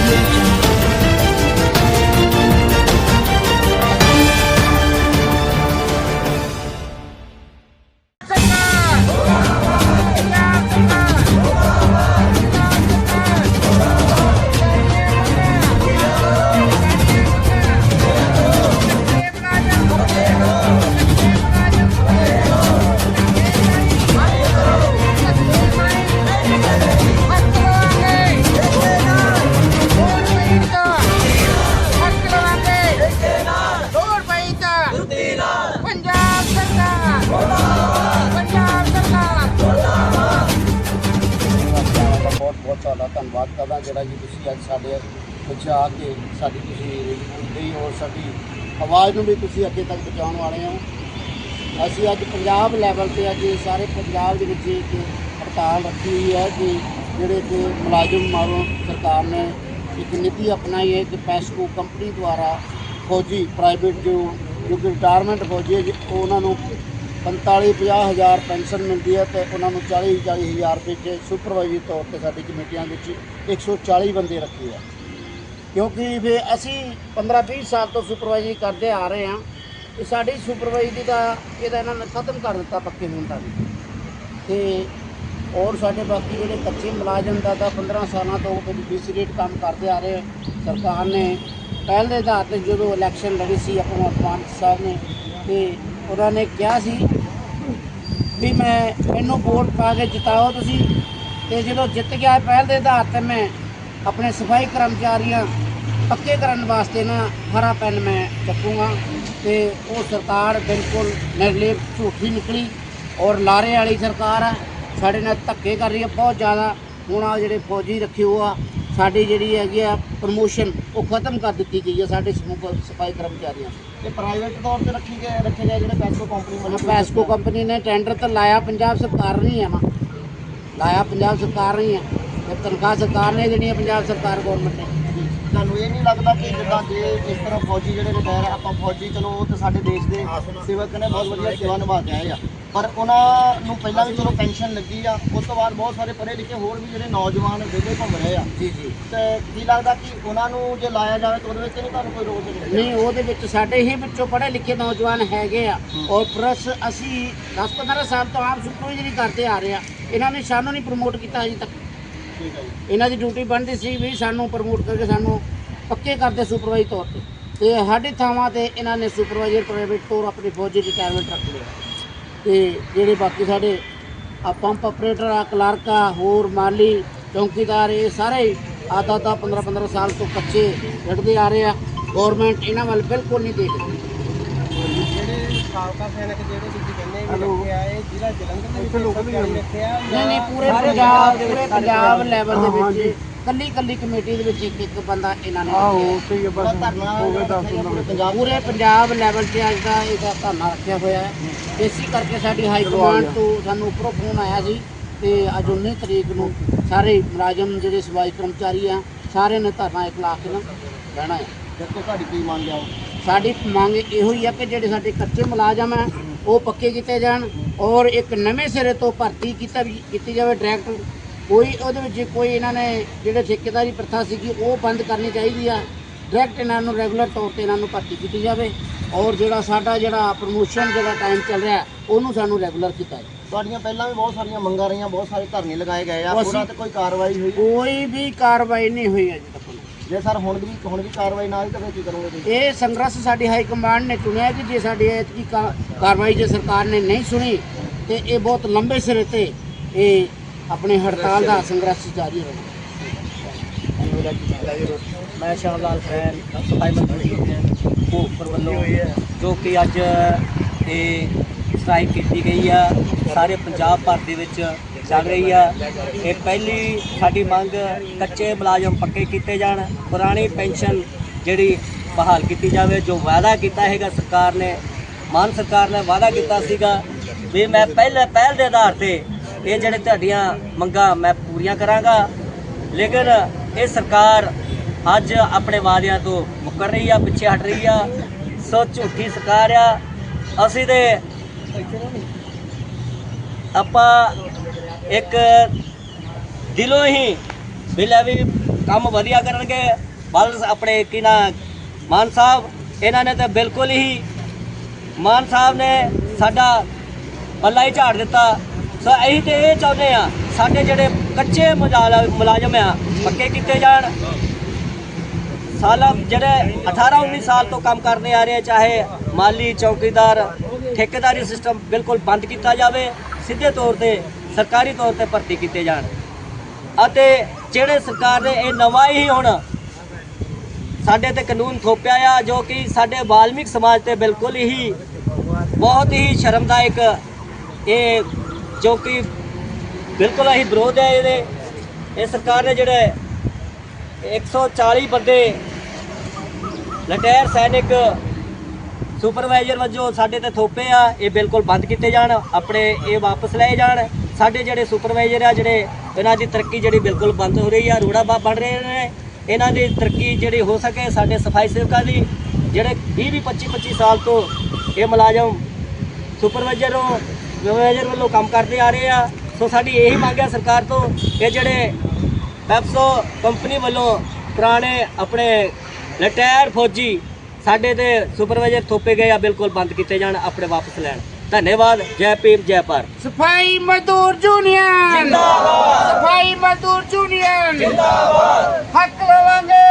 Global ਜਿਹੜਾ ਕਿ ਤੁਸੀਂ ਅੱਜ ਸਾਡੇ ਵਿੱਚ ਆ ਕੇ ਸਾਡੀ ਤੁਸੀਂ ਰੇਡੀ ਔਰ ਸਾਡੀ ਆਵਾਜ਼ ਨੂੰ ਵੀ ਤੁਸੀਂ ਅੱਗੇ ਤੱਕ ਪਹੁੰਚਾਉਣ ਵਾਲੇ ਹੋ। ਅਸੀਂ ਅੱਜ ਪੰਜਾਬ ਲੈਵਲ ਤੇ ਅੱਜ ਸਾਰੇ ਪੰਜਾਬ ਦੇ ਵਿੱਚ ਇੱਕ ਹੜਤਾਲ ਰੱਖੀ ਹੋਈ ਹੈ ਕਿ ਜਿਹੜੇ ਕਿ ਮੁਲਾਜ਼ਮ ਮਾਰੋ ਸਰਕਾਰ ਨੇ ਇੱਕ ਨੀਤੀ ਅਪਣਾਈ ਹੈ ਕਿ ਪੈਸਕੋ ਕੰਪਨੀ ਦੁਆਰਾ ਫੌਜੀ ਪ੍ਰਾਈਵੇਟ ਜੋ ਜੋ ਕਿ ਰਿਟਾਇਰਮੈਂਟ ਫੌਜੀ ਹੈ ਜੀ, ਉਹਨਾਂ ਨੂੰ 45 50 ਹਜ਼ਾਰ ਪੈਨਸ਼ਨ ਮਿਲਦੀ ਹੈ ਤੇ ਉਹਨਾਂ ਨੂੰ 40 40 ਹਜ਼ਾਰ ਰੁਪਏ ਦੇ ਸੁਪਰਵਾਈਜ਼ਰੀ ਤੌਰ ਤੇ ਸਾਡੀ ਕਮੇਟੀਆਂ ਵਿੱਚ 140 ਬੰਦੇ ਰੱਖੇ ਆ। ਕਿਉਂਕਿ ਫਿਰ ਅਸੀਂ 15 20 ਸਾਲ ਤੋਂ ਸੁਪਰਵਾਈਜ਼ਰੀ ਕਰਦੇ ਆ ਰਹੇ ਹਾਂ ਤੇ ਸਾਡੀ ਸੁਪਰਵਾਈਜ਼ਰੀ ਦਾ ਇਹਦਾ ਇਹਨਾਂ ਨੇ ਖਤਮ ਕਰ ਦਿੱਤਾ ਪੱਕੇ ਹੋਣ ਦਾ ਵੀ। ਤੇ ਔਰ ਸਾਡੇ ਬਾਕੀ ਜਿਹੜੇ ਕੱਚੇ ਮੁਲਾਜ਼ਮ ਦਾ ਤਾਂ 15 ਸਾਲਾਂ ਤੋਂ ਬੀਸੀ ਰੇਟ ਕੰਮ ਕਰਦੇ ਆ ਰਹੇ ਸਰਕਾਰ ਨੇ ਪਹਿਲ ਦੇ ਆਧਾਰ ਤੇ ਜਦੋਂ ਇਲੈਕਸ਼ਨ ਲੜੀ ਸੀ ਆਪਣਾ ਮਾਨ ਸਾਹਿਬ ਨੇ ਤੇ ਉਹਨਾਂ ਨੇ ਕਿਹਾ ਸੀ ਵੀ ਮੈਂ ਮੈਨੂੰ ਵੋਟ ਪਾ ਕੇ ਜਿਤਾਓ ਤੁਸੀਂ। ਤੇ ਜਦੋਂ ਜਿੱਤ ਗਿਆ, ਪਹਿਲ ਦੇ ਆਧਾਰ ਤੇ ਮੈਂ ਆਪਣੇ ਸਫ਼ਾਈ ਕਰਮਚਾਰੀਆਂ ਪੱਕੇ ਕਰਨ ਵਾਸਤੇ ਨਾ ਹਰਾ ਪੈਨ ਮੈਂ ਚੱਕੂਗਾ ਤੇ ਉਹ ਸਰਕਾਰ ਬਿਲਕੁਲ ਨਿਰਲੇਪ ਝੂਠੀ ਨਿਕਲੀ ਔਰ ਲਾਰੇ ਵਾਲੀ ਸਰਕਾਰ ਆ। ਸਾਡੇ ਨਾਲ ਧੱਕੇ ਕਰ ਰਹੀ ਹੈ ਬਹੁਤ ਜ਼ਿਆਦਾ। ਹੁਣ ਆ ਜਿਹੜੇ ਫੌਜੀ ਰੱਖੇ ਹੋ ਸਾਡੀ ਜਿਹੜੀ ਹੈਗੀ ਆ ਪ੍ਰਮੋਸ਼ਨ ਉਹ ਖਤਮ ਕਰ ਦਿੱਤੀ ਗਈ ਹੈ ਸਾਡੇ ਸਮੂਹ ਸਫ਼ਾਈ ਕਰਮਚਾਰੀਆਂ ਤੇ ਪ੍ਰਾਈਵੇਟ ਤੌਰ ਤੇ ਰੱਖੀ ਗਏ ਰੱਖੇ ਗਏ ਜਿਹੜੇ ਪੈਸਕੋ ਕੰਪਨੀ ਹੁਣ ਪੈਸਕੋ ਕੰਪਨੀ ਨੇ ਟੈਂਡਰ ਤਾਂ ਲਾਇਆ ਪੰਜਾਬ ਸਰਕਾਰ ਨਹੀਂ ਹੈ ਨਾ। ਲਾਇਆ ਪੰਜਾਬ ਸਰਕਾਰ ਨਹੀਂ ਹੈ ਤੇ ਤਨਖਾਹ ਸਰਕਾਰ ਨੇ ਦੇਣੀ ਹੈ ਪੰਜਾਬ ਸਰਕਾਰ ਗਵਰਨਮੈਂਟ ਨੇ। ਤੁਹਾਨੂੰ ਇਹ ਨਹੀਂ ਲੱਗਦਾ ਕਿ ਜਿੱਦਾਂ ਜੇ ਇਸ ਤਰ੍ਹਾਂ ਫੌਜੀ ਜਿਹੜੇ ਰਿਟਾਇਰ ਆਪਾਂ ਫੌਜੀ ਚਲੋ ਉਹ ਤਾਂ ਸਾਡੇ ਦੇਸ਼ ਦੇ ਸੇਵਕ ਨੇ ਬਹੁਤ ਵਧੀਆ ਸੇਵਾ ਨਿਭਾ ਕੇ ਆਏ ਆ। ਪਰ ਉਹਨਾਂ ਨੂੰ ਪਹਿਲਾਂ ਵੀ ਚਲੋ ਪੈਨਸ਼ਨ ਲੱਗੀ ਆ ਉਸ ਤੋਂ ਬਾਅਦ ਬਹੁਤ ਸਾਰੇ ਪੜ੍ਹੇ ਲਿਖੇ ਹੋਰ ਵੀ ਜਿਹੜੇ ਨੌਜਵਾਨ ਵਿਹਲੇ ਘੁੰਮ ਰਹੇ ਆ। ਜੀ ਜੀ। ਤੇ ਕੀ ਲੱਗਦਾ ਕਿ ਉਹਨਾਂ ਨੂੰ ਜੇ ਲਾਇਆ ਜਾਵੇ ਤਾਂ ਉਹਦੇ ਵਿੱਚ ਨਹੀਂ ਤੁਹਾਨੂੰ ਕੋਈ ਰੋਕ ਨਹੀਂ ਨਹੀਂ ਉਹਦੇ ਵਿੱਚ ਸਾਡੇ ਹੀ ਵਿੱਚੋਂ ਪੜ੍ਹੇ ਲਿਖੇ ਨੌਜਵਾਨ ਹੈਗੇ ਆ। ਔਰ ਪਲੱਸ ਅਸੀਂ 10-15 ਸਾਲ ਤੋਂ ਆਪ ਸੁਪਰਵਾਈਜ਼ਰੀ ਕਰਦੇ ਆ ਰਹੇ ਆ ਇਹਨਾਂ ਨੇ ਸਾਨੂੰ ਨਹੀਂ ਪ੍ਰਮੋਟ ਕੀਤਾ ਅਜੇ ਤੱਕ। ਠੀਕ ਹੈ ਜੀ। ਇਹਨਾਂ ਦੀ ਡਿਊਟੀ ਬਣਦੀ ਸੀ ਵੀ ਸਾਨੂੰ ਪ੍ਰਮੋਟ ਕਰਕੇ ਸਾਨੂੰ ਪੱਕੇ ਕਰਦੇ ਸੁਪਰਵਾਈਜ਼ਰ ਤੌਰ ਤੇ। ਤੇ ਸਾਡੇ ਥਾਵਾਂ ਤੇ ਇਹਨਾਂ ਨੇ ਸੁਪਰਵਾਈਜ਼ਰ ਪ੍ਰਾਈਵੇਟ ਤੌਰ ਆਪਣੀ ਫੌਜੀ ਰਿਟਾਇਰਮੈਂਟ ਰੱਖ ਲਿਆ। ਤੇ ਜਿਹੜੇ ਬਾਕੀ ਸਾਡੇ ਆ ਪੰਪ ਆਪਰੇਟਰ ਆ ਕਲਰਕ ਆ ਹੋਰ ਮਾਲੀ ਚੌਂਕੀਦਾਰ ਇਹ ਸਾਰੇ ਆਦਾ ਦਾ 15 15 ਸਾਲ ਤੋਂ ਕੱਚੇ ਲੜਦੇ ਆ ਰਹੇ ਆ। ਗਵਰਨਮੈਂਟ ਇਹਨਾਂ ਵੱਲ ਬਿਲਕੁਲ ਨਹੀਂ ਦੇਖਦੀ ਜਿਹੜੇ ਸਾਬਕਾ ਸੈਨਿਕ ਜਿਹੜੇ ਤੁਸੀਂ ਕਹਿੰਦੇ ਵੀ ਰੱਖੇ ਆ ਇਹ ਜ਼ਿਲ੍ਹਾ ਜਲੰਧਰ ਦੇ ਵਿੱਚ ਰੱਖੇ ਆ ਨਹੀਂ ਨਹੀਂ ਪੂਰੇ ਪੰਜਾਬ ਪੂਰੇ ਪੰਜਾਬ ਲੈਵਲ ਦੇ ਵਿੱਚ ਕੱਲੀ ਕੱਲੀ ਕਮੇਟੀ ਦੇ ਵਿੱਚ ਇੱਕ ਇੱਕ ਬੰਦਾ ਇਹਨਾਂ ਨੇ ਰੱਖਿਆ। ਬੜਾ ਧਰਨਾ ਹੋਵੇ ਤਾਂ ਪੂਰੇ ਪੰਜਾਬ ਪੂਰੇ ਪੰਜਾਬ ਲੈਵਲ ਤੇ ਅੱਜ ਦਾ ਇਹਦਾ ਧਰਨਾ ਰੱਖਿਆ ਹੋਇਆ ਹੈ। ਇਸੇ ਕਰਕੇ ਸਾਡੀ ਹਾਈ ਕਮਾਂਡ ਤੋਂ ਸਾਨੂੰ ਉੱਪਰੋਂ ਫੋਨ ਆਇਆ ਸੀ ਤੇ ਅੱਜ 19 ਤਰੀਕ ਨੂੰ ਸਾਰੇ ਮੁਲਾਜ਼ਮ ਜਿਹੜੇ ਸਫ਼ਾਈ ਕਰਮਚਾਰੀ ਆ ਸਾਰਿਆਂ ਨੇ ਧਰਨਾ ਇੱਕ ਲਾ ਕੇ ਨਾ ਬਹਿਣਾ ਹੈ। ਦੇਖੋ ਤੁਹਾਡੀ ਕੀ ਮੰਗ ਆ। ਸਾਡੀ ਮੰਗ ਇਹੋ ਹੀ ਆ ਕਿ ਜਿਹੜੇ ਸਾਡੇ ਕੱਚੇ ਮੁਲਾਜ਼ਮ ਆ ਉਹ ਪੱਕੇ ਕੀਤੇ ਜਾਣ ਔਰ ਇੱਕ ਨਵੇਂ ਸਿਰੇ ਤੋਂ ਭਰਤੀ ਕੀਤਾ ਵੀ ਕੀਤੀ ਜਾਵੇ ਡਾਇਰੈਕਟ ਕੋਈ ਉਹਦੇ ਵਿੱਚ ਕੋਈ ਇਹਨਾਂ ਨੇ ਜਿਹੜੇ ਠੇਕੇਦਾਰੀ ਪ੍ਰਥਾ ਸੀਗੀ ਉਹ ਬੰਦ ਕਰਨੀ ਚਾਹੀਦੀ ਆ। ਡਾਇਰੈਕਟ ਇਹਨਾਂ ਨੂੰ ਰੈਗੂਲਰ ਤੌਰ ਤੇ ਇਹਨਾਂ ਨੂੰ ਭਰਤੀ ਕੀਤੀ ਜਾਵੇ। ਔਰ ਜਿਹੜਾ ਸਾਡਾ ਜਿਹੜਾ ਪ੍ਰਮੋਸ਼ਨ ਜਿਹੜਾ ਟਾਈਮ ਚੱਲ ਰਿਹਾ ਉਹਨੂੰ ਸਾਨੂੰ ਰੈਗੂਲਰ ਕੀਤਾ ਜਾਵੇ। ਤੁਹਾਡੀਆਂ ਪਹਿਲਾਂ ਵੀ ਬਹੁਤ ਸਾਰੀਆਂ ਮੰਗਾਂ ਰਹੀਆਂ ਬਹੁਤ ਸਾਰੇ ਧਰਨੇ ਲਗਾਏ ਗਏ ਆ। ਉਹਨਾਂ ਤੇ ਕੋਈ ਕਾਰਵਾਈ ਹੋਈ? ਕੋਈ ਵੀ ਕਾਰਵਾਈ ਨਹੀਂ ਹੋਈ ਅਜੇ ਤੱਕ। ਜੇ ਸਰ ਹੁਣ ਵੀ ਹੁਣ ਵੀ ਕਾਰਵਾਈ ਨਾ ਹੋਈ ਤਾਂ ਫਿਰ ਕੀ ਕਰੋਗੇ ਤੁਸੀਂ? ਇਹ ਸੰਘਰਸ਼ ਸਾਡੀ ਹਾਈ ਕਮਾਂਡ ਨੇ ਚੁਣਿਆ ਕਿ ਜੇ ਸਾਡੀ ਐਤਕੀ ਕਾਰਵਾਈ ਜੇ ਸਰਕਾਰ ਨੇ ਨਹੀਂ ਸੁਣੀ ਤੇ ਇਹ ਬਹੁਤ ਲੰਬੇ ਸਿਰੇ ਤੇ ਇਹ ਆਪਣੇ ਹੜਤਾਲ ਦਾ ਸੰਘਰਸ਼ ਜਾਰੀ ਰਹੇਗਾ ਮੈਂ ਸ਼ਾਮ ਲਾਲ ਖੈਰ ਸਫ਼ਾਈ ਮੰਤਰੀ ਭੋਗਪੁਰ ਵੱਲੋਂ, ਜੋ ਕਿ ਅੱਜ, ਇਹ ਸਟ੍ਰਾਈਕ ਕੀਤੀ ਗਈ ਆ, ਸਾਰੇ ਪੰਜਾਬ ਭਰ ਦੇ ਵਿੱਚ ਚੱਲ ਰਹੀ ਆ। ਇਹ ਪਹਿਲੀ ਸਾਡੀ ਮੰਗ, ਕੱਚੇ ਮੁਲਾਜ਼ਮ ਪੱਕੇ ਕੀਤੇ ਜਾਣ, ਪੁਰਾਣੀ ਪੈਨਸ਼ਨ ਜਿਹੜੀ ਬਹਾਲ ਕੀਤੀ ਜਾਵੇ, ਜੋ ਵਾਅਦਾ ਕੀਤਾ ਹੈਗਾ ਸਰਕਾਰ ਨੇ, ਮਾਨ ਸਰਕਾਰ ਨੇ ਵਾਅਦਾ ਕੀਤਾ ਸੀਗਾ ਵੀ ਮੈਂ ਪਹਿਲੇ ਪਹਿਲ ਦੇ ਆਧਾਰ ਤੇ ਇਹ ਜਿਹੜੇ ਤੁਹਾਡੀਆਂ ਮੰਗਾਂ ਮੈਂ ਪੂਰੀਆਂ ਕਰਾਂਗਾ। ਲੇਕਿਨ ਇਹ ਸਰਕਾਰ ਅੱਜ ਆਪਣੇ ਵਾਅਦਿਆਂ ਤੋਂ ਮੁੱਕਰ ਰਹੀ ਆ, ਪਿੱਛੇ ਹਟ ਰਹੀ ਆ। ਸੋ ਝੂਠੀ ਸਰਕਾਰ ਆ। ਅਸੀਂ ਤੇ ਆਪਾਂ ਇੱਕ ਦਿਲੋਂ ਹੀ ਵੀ ਵੀ ਕੰਮ ਵਧੀਆ ਕਰਨਗੇ। ਬਲ ਆਪਣੇ ਕੀ ਨਾ, ਮਾਨ ਸਾਹਿਬ, ਇਹਨਾਂ ਨੇ ਤਾਂ ਬਿਲਕੁਲ ਹੀ ਮਾਨ ਸਾਹਿਬ ਨੇ ਸਾਡਾ ਪੱਲਾ ਹੀ ਝਾੜ ਦਿੱਤਾ। ਸੋ ਅਸੀਂ ਤੇ ਇਹ ਚਾਹੁੰਦੇ ਆ ਸਾਡੇ ਜਿਹੜੇ ਕੱਚੇ ਮੁਲਾਜ਼ਮ ਮੁਲਾਜ਼ਮ ਆ ਪੱਕੇ ਕੀਤੇ ਜਾਣ। ਸਾਲਾਂ ਜਿਹੜੇ 18 19 ਸਾਲ ਤੋਂ ਕੰਮ ਕਰਦੇ ਆ ਰਹੇ ਚਾਹੇ ਮਾਲੀ, ਚੌਕੀਦਾਰ, ਠੇਕੇਦਾਰੀ ਸਿਸਟਮ ਬਿਲਕੁਲ ਬੰਦ ਕੀਤਾ ਜਾਵੇ, ਸਿੱਧੇ ਤੌਰ ਤੇ, ਸਰਕਾਰੀ ਤੌਰ ਤੇ ਭਰਤੀ ਕੀਤੇ ਜਾਣ। ਅਤੇ ਜਿਹੜੇ ਸਰਕਾਰ ਨੇ ਇਹ ਨਵਾਂ ਹੀ ਹੁਣ ਸਾਡੇ ਤੇ ਕਾਨੂੰਨ ਥੋਪਿਆ ਆ, ਜੋ ਕਿ ਸਾਡੇ ਬਾਲਮਿਕ ਸਮਾਜ ਤੇ ਬਿਲਕੁਲ ਹੀ ਬਹੁਤ ਹੀ ਸ਼ਰਮਦਾਇਕ ਇਹ ਜੋ ਕਿ ਬਿਲਕੁਲ ਅਸੀਂ ਵਿਰੋਧ ਹੈ ਇਹਦੇ। ਇਹ ਸਰਕਾਰ ਨੇ ਜਿਹੜੇ 140 ਬੰਦੇ ਲਟੇਰ ਸੈਨਿਕ ਸੁਪਰਵਾਈਜ਼ਰ ਵਜੋਂ ਸਾਡੇ ਤੇ ਥੋਪੇ ਆ, ਇਹ ਬਿਲਕੁਲ ਬੰਦ ਕੀਤੇ ਜਾਣ, ਆਪਣੇ ਇਹ ਵਾਪਸ ਲਏ ਜਾਣ। ਸਾਡੇ ਜਿਹੜੇ ਸੁਪਰਵਾਈਜ਼ਰ ਆ, ਜਿਹੜੇ ਇਹਨਾਂ ਦੀ ਤਰੱਕੀ ਜਿਹੜੀ ਬਿਲਕੁਲ ਬੰਦ ਹੋ ਰਹੀ ਆ, ਰੋੜਾ ਬਾਪ ਬਣ ਰਹੇ ਨੇ। ਇਹਨਾਂ ਦੀ ਤਰੱਕੀ ਜਿਹੜੀ ਹੋ ਸਕੇ ਸਾਡੇ ਸਫ਼ਾਈ ਸੇਵਕਾਂ ਦੀ, ਜਿਹੜੇ 20 20 25 25 ਸਾਲ ਤੋਂ ਇਹ ਮੁਲਾਜ਼ਮ ਸੁਪਰਵਾਈਜ਼ਰ ਹੋ ਸੁਪਰਵਾਈਜ਼ਰ ਵੱਲੋਂ ਕੰਮ ਕਰਦੇ ਆ ਰਹੇ ਆ। ਸੋ ਸਾਡੀ ਇਹੀ ਮੰਗ ਹੈ ਸਰਕਾਰ ਤੋਂ ਕਿ ਜਿਹੜੇ ਪੈਪਸੋ ਕੰਪਨੀ ਵੱਲੋਂ ਪੁਰਾਣੇ ਆਪਣੇ ਰਿਟਾਇਰ ਫੌਜੀ ਸਾਡੇ ਤੇ ਸੁਪਰਵਾਈਜ਼ਰ ਥੋਪੇ ਗਏ ਆ ਬਿਲਕੁਲ ਬੰਦ ਕੀਤੇ ਜਾਣ ਆਪਣੇ ਵਾਪਸ ਲੈਣ। ਧੰਨਵਾਦ ਜੈ ਭੀਮ ਜੈ ਭਾਰਤ। ਸਫ਼ਾਈ ਮਜ਼ਦੂਰ ਯੂਨੀਅਨ। ਜਿੰਦਾਬਾਦ। ਸਫ਼ਾਈ ਮਜ਼ਦੂਰ ਯੂਨੀਅਨ। ਜਿੰਦਾਬਾਦ। ਹੱਕ ਲਵਾਂਗੇ।